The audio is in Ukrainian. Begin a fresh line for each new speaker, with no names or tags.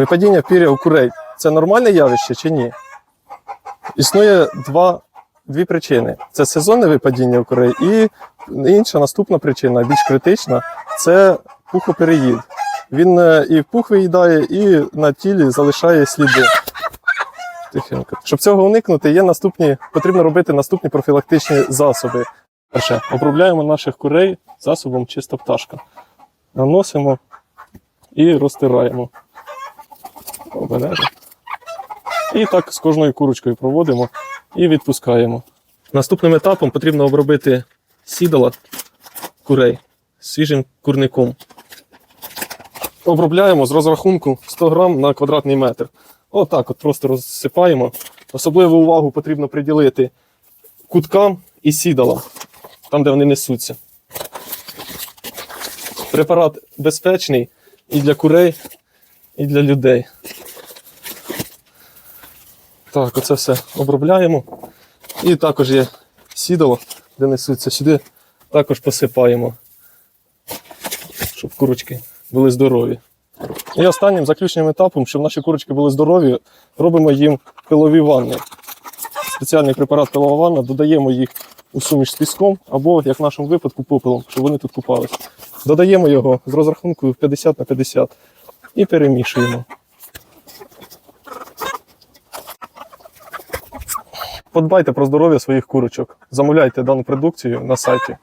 Випадіння пір'я у курей це нормальне явище чи ні? Існує два, дві причини: це сезонне випадіння у курей, і інша наступна причина, більш критична, це пухопереїд. Він е, і пух виїдає, і на тілі залишає сліди. Тихенько. Щоб цього уникнути, є наступні, потрібно робити наступні профілактичні засоби. Перше, обробляємо наших курей засобом чиста пташка. Наносимо і розтираємо. Обережно. І так з кожною курочкою проводимо і відпускаємо. Наступним етапом потрібно обробити сідала курей свіжим курником. Обробляємо з розрахунку 100 грам на квадратний метр. Отак от просто розсипаємо. Особливу увагу потрібно приділити куткам і сідалам, там, де вони несуться. Препарат безпечний і для курей, і для людей. Так, оце все обробляємо. І також є сідало, де несуться сюди, також посипаємо, щоб курочки були здорові. І останнім заключним етапом, щоб наші курочки були здорові, робимо їм пилові ванни. Спеціальний препарат пилова ванна, додаємо їх у суміш з піском або, як в нашому випадку, попелом, щоб вони тут купались. Додаємо його з розрахункою 50 на 50 і перемішуємо. Подбайте про здоров'я своїх курочок. Замовляйте дану продукцію на сайті.